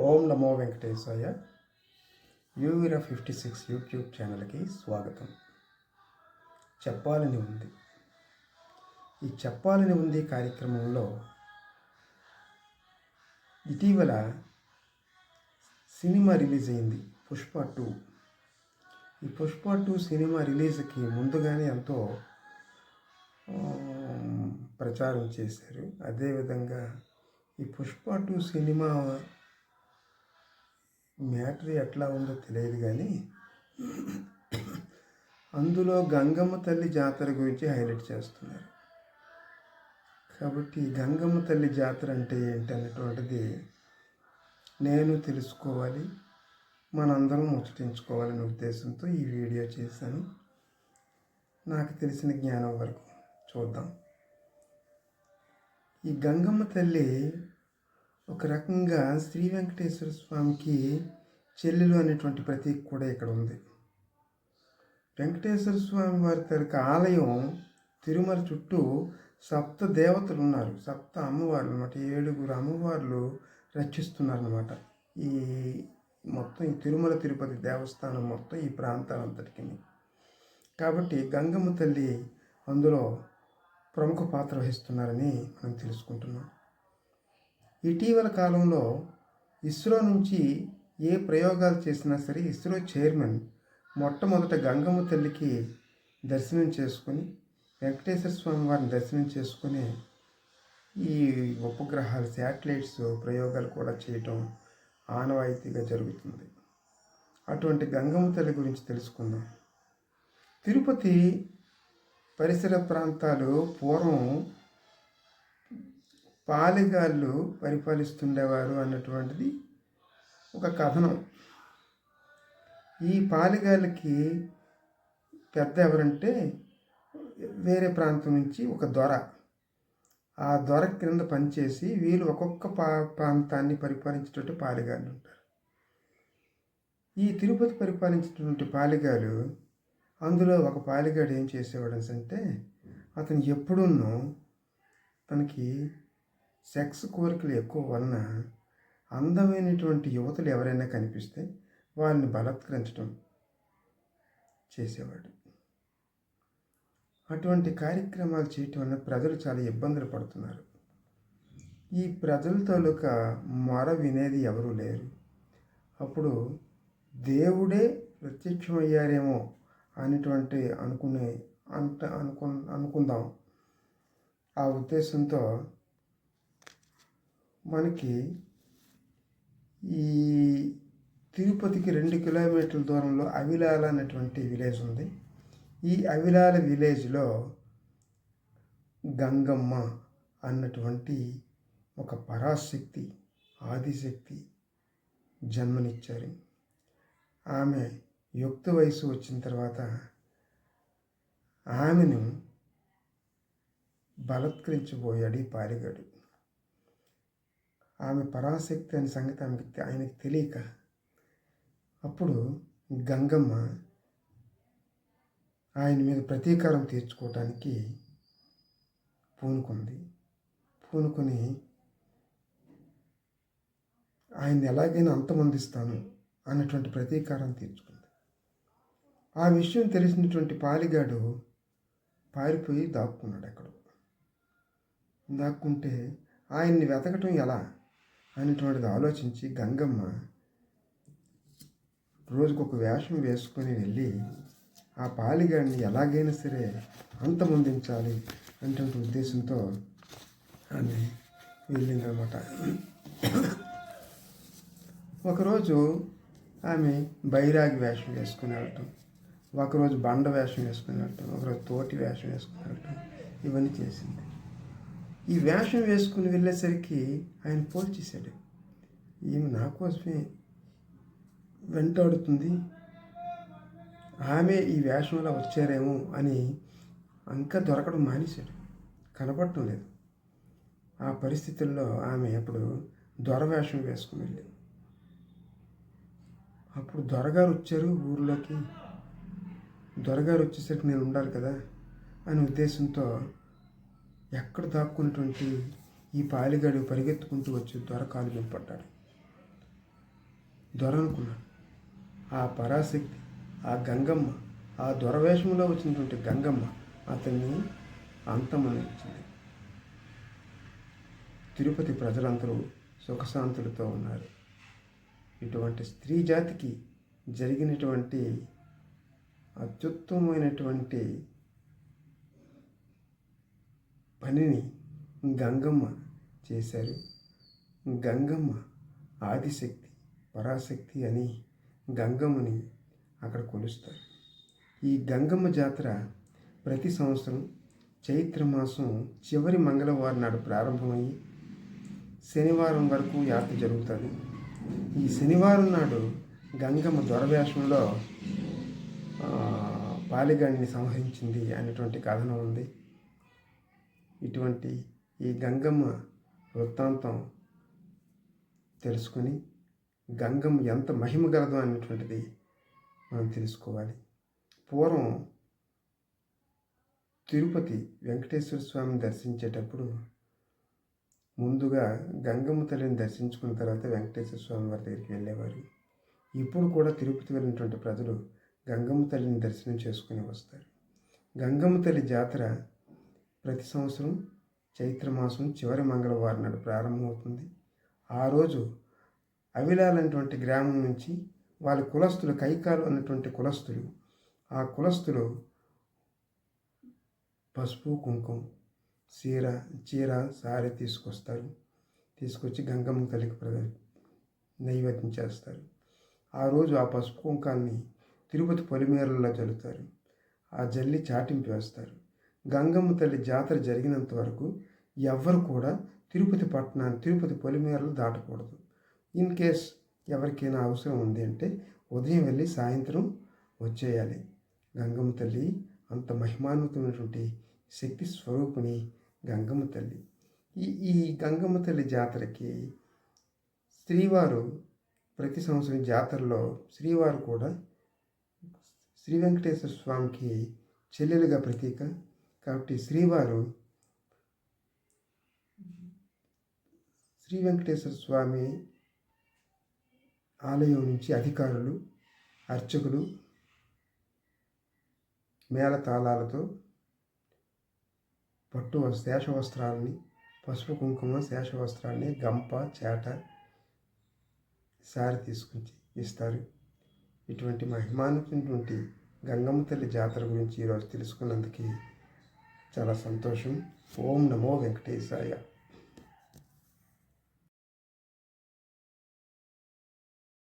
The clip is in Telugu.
ఓం నమో వెంకటేశాయ. యూవీరా ఫిఫ్టీ సిక్స్ యూట్యూబ్ ఛానల్కి స్వాగతం. చెప్పాలని ఉంది. ఈ చెప్పాలని ఉంది కార్యక్రమంలో ఇటీవల సినిమా రిలీజ్ అయింది పుష్ప టూ. ఈ పుష్ప టూ సినిమా రిలీజ్కి ముందుగానే ఎంతో ప్రచారం చేశారు. అదేవిధంగా ఈ పుష్ప టూ సినిమా మ్యాటర్ ఎట్లా ఉందో తెలియదు కానీ అందులో గంగమ్మ తల్లి జాతర గురించి హైలైట్ చేస్తున్నారు. కాబట్టి గంగమ్మ తల్లి జాతర అంటే ఏంటి అనేటువంటిది నేను తెలుసుకోవాలి మనందరం ముచ్చటించుకోవాలనే ఉద్దేశంతో ఈ వీడియో చేశాను. నాకు తెలిసిన జ్ఞానం వరకు చూద్దాం. ఈ గంగమ్మ తల్లి ఒక రకంగా శ్రీ వెంకటేశ్వర స్వామికి చెల్లెలు అనేటువంటి ప్రతీక కూడా ఇక్కడ ఉంది. వెంకటేశ్వర స్వామి వారి తరక ఆలయం తిరుమల చుట్టూ సప్త దేవతలు ఉన్నారు. సప్త అమ్మవార్లు అనమాట ఏడుగురు అమ్మవార్లు రక్షిస్తున్నారనమాట ఈ మొత్తం ఈ తిరుమల తిరుపతి దేవస్థానం మొత్తం ఈ ప్రాంతాలంతటికి. కాబట్టి గంగమ్మ తల్లి అందులో ప్రముఖ పాత్ర వహిస్తున్నారని మనం తెలుసుకుంటున్నాం. ఇటీవల కాలంలో ఇస్రో నుంచి ఏ ప్రయోగాలు చేసినా సరే ఇస్రో చైర్మన్ మొట్టమొదట గంగమ్మ తల్లికి దర్శనం చేసుకొని వెంకటేశ్వర స్వామి వారిని దర్శనం చేసుకుని ఈ ఉపగ్రహాలు శాటిలైట్స్ ప్రయోగాలు కూడా చేయటం ఆనవాయితీగా జరుగుతుంది. అటువంటి గంగమ్మ తల్లి గురించి తెలుసుకుందాం. తిరుపతి పరిసర ప్రాంతాలు పూర్వం పాలెగాళ్ళు పరిపాలిస్తుండేవారు అన్నటువంటిది ఒక కథనం. ఈ పాలెగాళ్ళకి పెద్ద ఎవరంటే వేరే ప్రాంతం నుంచి ఒక దొర. ఆ దొర క్రింద పనిచేసి వీళ్ళు ఒక్కొక్క పా ప్రాంతాన్ని పరిపాలించేటట్టు పాలెగాళ్ళు ఉంటారు. ఈ తిరుపతి పరిపాలించినటువంటి పాలెగాలు అందులో ఒక పాలెగాడు ఏం చేసేవాడు అంటే అతను ఎప్పుడున్నో తనకి సెక్స్ కోరికలు ఎక్కువ వలన అందమైనటువంటి యువతలు ఎవరైనా కనిపిస్తే వాళ్ళని బలత్కరించడం చేసేవాడు. అటువంటి కార్యక్రమాలు చేయటం వల్ల ప్రజలు చాలా ఇబ్బందులు పడుతున్నారు. ఈ ప్రజల తాలూకా మొర వినేది ఎవరూ లేరు. అప్పుడు దేవుడే ప్రత్యక్షమయ్యారేమో అనేటువంటి అనుకునే అంట అనుకు అనుకుందాం. ఆ ఉద్దేశంతో మనకి ఈ తిరుపతికి రెండు కిలోమీటర్ల దూరంలో అవిలాల అనేటువంటి విలేజ్ ఉంది. ఈ అవిలాల విలేజ్లో గంగమ్మ అన్నటువంటి ఒక పరాశక్తి ఆదిశక్తి జన్మనిచ్చారు. ఆమె యుక్త వయసు వచ్చిన తర్వాత ఆమెను బలత్కరించబోయాడు ఈ పారిగాడు. ఆమె పరాశక్తి అనే సంగతి ఆమెకి ఆయనకి తెలియక అప్పుడు గంగమ్మ ఆయన మీద ప్రతీకారం తీర్చుకోవటానికి పూనుకుంది. పూనుకొని ఆయన్ని ఎలాగైనా అంతమందిస్తాను అన్నటువంటి ప్రతీకారం తీర్చుకుంది. ఆ విషయం తెలిసినటువంటి పాలిగాడు పారిపోయి దాక్కున్నాడు అక్కడ దాక్కుంటే ఆయన్ని వెతకటం ఎలా? అనేటువంటిది ఆలోచించి గంగమ్మ రోజుకొక వేషం వేసుకొని వెళ్ళి ఆ పాలిగాడిని ఎలాగైనా సరే అంతమొందించాలి అనేటువంటి ఉద్దేశంతో ఆమె వెళ్ళిందనమాట ఒకరోజు ఆమె బైరాగి వేషం వేసుకుని వెళ్ళటం ఒకరోజు బండ వేషం వేసుకుని వెళ్ళటం ఒకరోజు తోటి వేషం వేసుకుని వెళ్ళటం ఇవన్నీ చేసింది. ఈ వేషం వేసుకుని వెళ్ళేసరికి ఆయన పోల్చేశాడు ఈమె నా కోసమే వెంటాడుతుంది. ఆమె ఈ వేషంలో వచ్చారేమో అని ఇంకా దొరకడం మానేశాడు. కనపడటం లేదు. ఆ పరిస్థితుల్లో ఆమె అప్పుడు దొర వేషం వేసుకుని వెళ్ళింది. అప్పుడు దొరగారు వచ్చారు ఊర్లోకి. దొరగారు వచ్చేసరికి నేను ఉండాలి కదా అనే ఉద్దేశంతో ఎక్కడ దాక్కున్నటువంటి ఈ పాలిగాడు పరిగెత్తుకుంటూ వచ్చి దొర కాలు మీద పడ్డాడు దొర అనుకున్నాడు ఆ పరాశక్తి ఆ గంగమ్మ ఆ దొరవేషంలో వచ్చినటువంటి గంగమ్మ అతన్ని అంతమనిచ్చింది తిరుపతి ప్రజలందరూ సుఖశాంతులతో ఉన్నారు. ఇటువంటి స్త్రీ జాతికి జరిగినటువంటి అత్యుత్తమమైనటువంటి పనిని గంగమ్మ చేశారు. గంగమ్మ ఆదిశక్తి పరాశక్తి అని గంగమ్మని అక్కడ కొలుస్తారు. ఈ గంగమ్మ జాతర ప్రతి సంవత్సరం చైత్ర మాసం చివరి మంగళవారం నాడు ప్రారంభమయ్యి శనివారం వరకు యాత్ర జరుగుతుంది. ఈ శనివారం నాడు గంగమ్మ దొరవేషంలో పాలిగాడిని సంహరించింది అనేటువంటి కథనం ఉంది. ఇటువంటి ఈ గంగమ్మ వృత్తాంతం తెలుసుకొని గంగమ్మ ఎంత మహిమ గలదో అనేటువంటిది మనం తెలుసుకోవాలి. పూర్వం తిరుపతి వెంకటేశ్వర స్వామిని దర్శించేటప్పుడు ముందుగా గంగమ్మ తల్లిని దర్శించుకున్న తర్వాత వెంకటేశ్వర స్వామి వారి దగ్గరికి వెళ్ళేవారు. ఇప్పుడు కూడా తిరుపతి వెళ్ళినటువంటి ప్రజలు గంగమ్మ తల్లిని దర్శనం చేసుకుని వస్తారు. గంగమ్మ తల్లి జాతర ప్రతి సంవత్సరం చైత్రమాసం చివరి మంగళవారం నాడు ప్రారంభమవుతుంది. ఆ రోజు అవిలాల్ అనేటువంటి గ్రామం నుంచి వాళ్ళ కులస్తులు కైకాలు అన్నటువంటి కులస్తులు ఆ కులస్తులు పసుపు కుంకుమ చీర చీర సారి తీసుకొస్తారు. తీసుకొచ్చి గంగమ్మ తల్లికి ప్రద నైవేద్యం చేస్తారు. ఆ రోజు ఆ పసుపు కుంకాన్ని తిరుపతి పొలిమేరల్లో జల్లుతారు. ఆ జల్లి చాటింపు వేస్తారు. గంగమ్మ తల్లి జాతర జరిగినంత వరకు ఎవ్వరు కూడా తిరుపతి పట్టణాన్ని తిరుపతి పొలిమేరలు దాటకూడదు. ఇన్ కేస్ ఎవరికైనా అవసరం ఉంది అంటే ఉదయం వెళ్ళి సాయంత్రం వచ్చేయాలి. గంగమ్మ తల్లి అంత మహిమాన్వితమైనటువంటి శక్తి స్వరూపిణి గంగమ్మ తల్లి. ఈ ఈ గంగమ్మ తల్లి జాతరకి శ్రీవారు ప్రతి సంవత్సరం జాతరలో శ్రీవారు కూడా శ్రీ వెంకటేశ్వర స్వామికి చెల్లెలుగా ప్రతీక. కాబట్టి శ్రీవారు శ్రీ వెంకటేశ్వర స్వామి ఆలయం నుంచి అధికారులు అర్చకులు మేళతాళాలతో పట్టు శేషవస్త్రాలని పసుపు కుంకుమ శేషవస్త్రాన్ని గంప చేట సారి తీసుకొచ్చి ఇస్తారు. ఇటువంటి మహిమాన్వితమైనటువంటి గంగమ్మ తల్లి జాతర గురించి ఈరోజు తెలుసుకున్నందుకు చాలా సంతోషం. ఓం నమో వెంకటేశాయ.